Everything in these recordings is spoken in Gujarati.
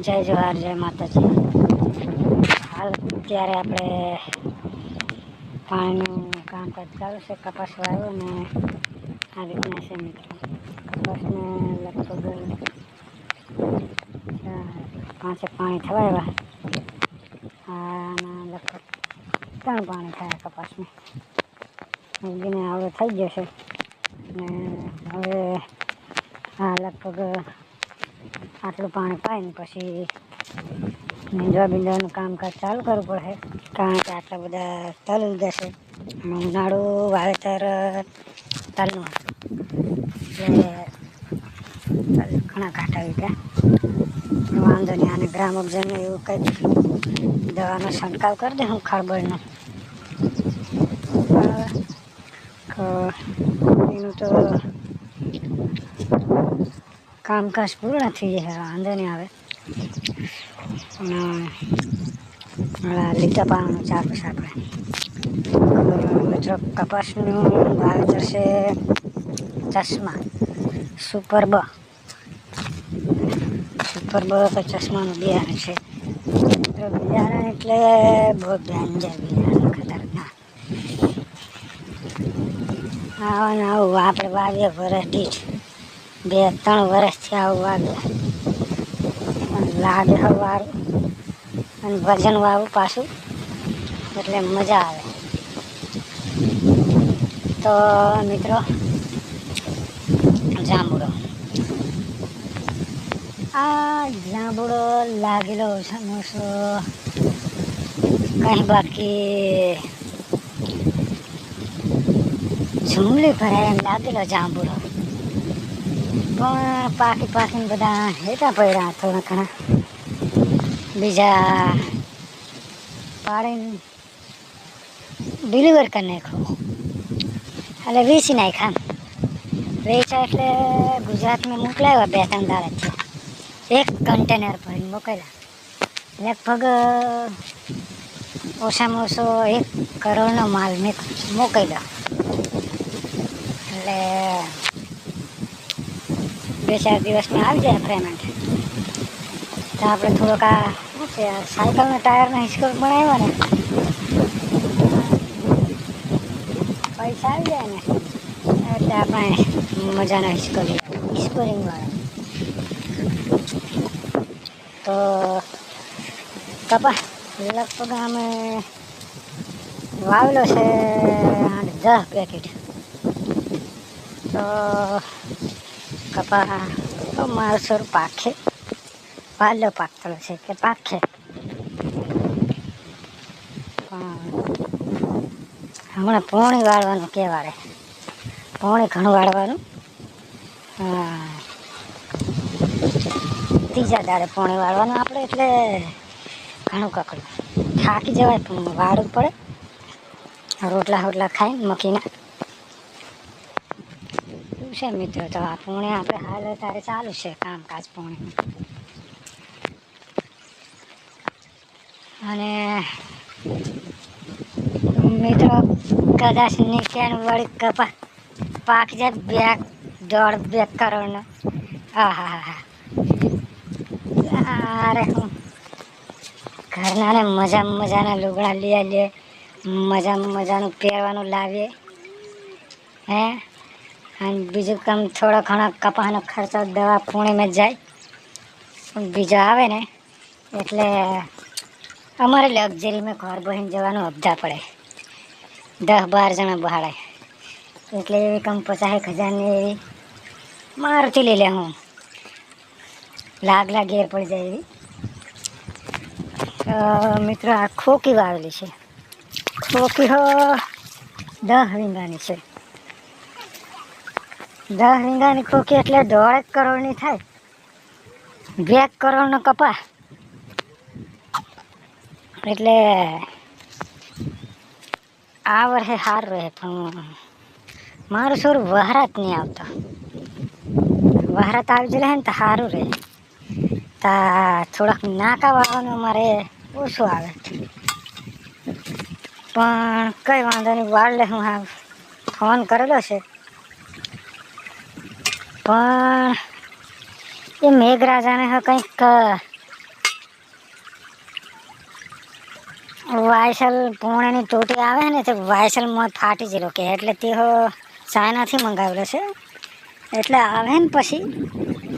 જય જવાહર, જય માતાજી. હાલ અત્યારે આપણે પાણીનું કામકાજ ચાલુ છે, કપાસ વાવ્યો ને આ રીતના છે મિત્રો. કપાસને લગભગ પાંચેક પાણી થવા આવ્યા આના લગભગ ત્રણ પાણી થયા કપાસને. ઉગીને આવડે થઈ ગયો છે. ને હવે આ લગભગ આટલું પાણી પાય ને પછી નીંદવા બીંદવાનું કામકાજ ચાલુ કરવું પડશે કારણ કે આટલા બધા તલ જશે અને ઉનાળુ વાવેતર તલનું. એટલે તલ ઘણા કાંટા વીટ્યા વાંધો નહીં, આને ગ્રામ અબજનને એવું કંઈક દવાનો છંટકાવ કરી દે હું ખળબળનો. એનું તો કામકાજ પૂર્ણ થઈ જશે વાંધો નહીં આવે. લીટા પાવાનું ચાલુ છે આપણે કપાસનું વાવેતર છે ચશ્મા, સુપર બ. સુપર બ તો ચશ્માનું બિયારણ છે. મિત્રો બિયારણ એટલે બહુ ડેન્જર બિયારણ ખતરનાક. આવા આવું આપણે વાવીએ વરસ દીઠ બે ત્રણ વર્ષથી આવું વાગ્યા લાગે વાળું અને ભજન વાવું પાછું. એટલે મજા આવે. તો મિત્રો, જાંબુડો. આ જાંબુડો લાગેલો સમોસો કંઈ બાકી ઝુમલી ભરાય એમ લાગેલો જાંબુડો. પણ પાકી પાકીને બધા હેઠા પડ્યા થોડા ઘણા. બીજા પાડીને ડિલિવર કરી નાખો એટલે વેચી નાખ્યા વેચા એટલે ગુજરાતમાં મોકલાવ્યા બે ત્રણ દાડાથી એક કન્ટેનર ભરીને મોકલ્યા. લગભગ, ઓછામાં ઓછો એક કરોડનો માલ મેં મોકલ્યો. એટલે બે ચાર દિવસમાં આવી જાય પેમેન્ટ તો આપણે થોડોક આ, શું છે સાયકલના ટાયરનો હિસ્કો બનાવ્યો ને? પૈસા આવી જાય ને. એટલે આપણે મજાનો હિસ્કો લઈએ. સ્કોરિંગ વાળો. તો, કપા, લગભગ અમે વાવેલો છે દસ પેકેટ. તો કપા, તો પાખે પાલો પાકતો છે કે પાખે. હમણાં પોણી વાળવાનું કહેવાડે પોણી ઘણું વાળવાનું. ત્રીજા દાડે પોણી વાળવાનું આપણે, એટલે ઘણું કકડું. થાકી જવાય પણ વાળવું પડે. રોટલા રોટલા ખાઈને મકીના. છે મિત્રો. તો આ પૂણે આપણે હાલ અત્યારે ચાલુ છે કામકાજ પૂણે. અને મિત્રો, કદાચ નીચેનું વળી કપા પાક જાય બે દોઢ બે કરોડનો. હા હા હા અરે હું ઘરનાને મજા મજાના લુગડા લઈ આવીએ મજા મજાનું પહેરવાનું લાવીએ. હે? અને બીજું કામ થોડા ઘણા કપાસનો ખર્ચો દવા પૂણેમાં જાય. બીજો આવે ને, એટલે અમારે લક્ઝરીમાં ઘર બહીને જવાનું અબધા પડે. દસ બાર જણા ભાડે એટલે એવી કમ પચાસ હજારની એવી મારુતિ લઈ લે હું. લાગલા ઘેર પડી જાય એવી. મિત્રો, આ ખોકી વાવેલી છે. ખોકી હો દસ રીંગાની છે. દસ રીંગાની ખોખી એટલે દોઢેક કરોડની થાય. બે કરોડનો કપા. એટલે આ વર્ષે સારું રહે, પણ મારું સુર વહરાત નહીં આવતો. વહરાત આવી જાય ને તો સારું રહે. તા થોડાક નાકા વાળવાનું મારે ઓછું આવે. પણ કંઈ વાંધો નહીં, વાળ લે હા ફોન કરેલો છે. પણ એ મેઘરાજાને કંઈક વાયસલ પૂર્ણની ચોટી આવે ને તે વાયસલ વાયસલમાં ફાટી જ કે એટલે તે ચાઇનાથી મંગાવેલો છે. એટલે આવે ને પછી.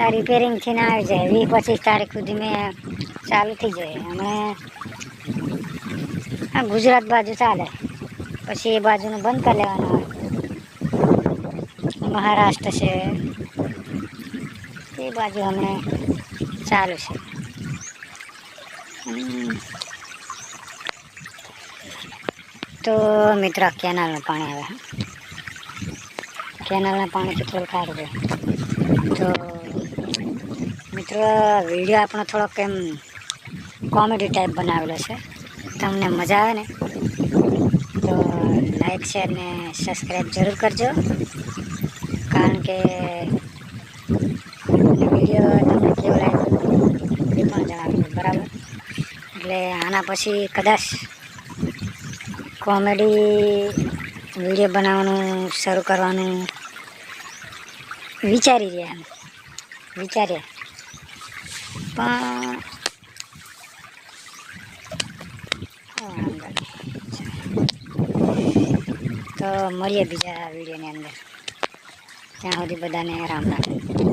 આ રિપેરિંગ થઈને આવી જાય. વીસ પચીસ તારીખ સુધી મેં ચાલુ થઈ જાય. હમણે આ ગુજરાત બાજુ ચાલે. પછી એ બાજુનું બંધ કરી લેવાનું. મહારાષ્ટ્ર છે. એ બાજુ અમે ચાલુ છે. તો મિત્રો, કેનાલનું પાણી આવે કેનાલના પાણીથી થોડું સારું દે તો મિત્રો, વીડિયો આપણો થોડોક એમ કોમેડી ટાઈપ બનાવેલો છે. તમને મજા આવે ને? તો લાઈક, શેર ને સબસ્ક્રાઈબ જરૂર કરજો. કારણ કે બરાબર એટલે આના પછી કદાચ કોમેડી વીડિયો બનાવવાનું શરૂ કરવાનું વિચારી રહ્યા એમ. વિચારીએ પણ. તો મળીએ બીજા વિડીયોની અંદર. ત્યાં સુધી બધાને રામ રામ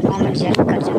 કોમેન્ટ શેર કરજો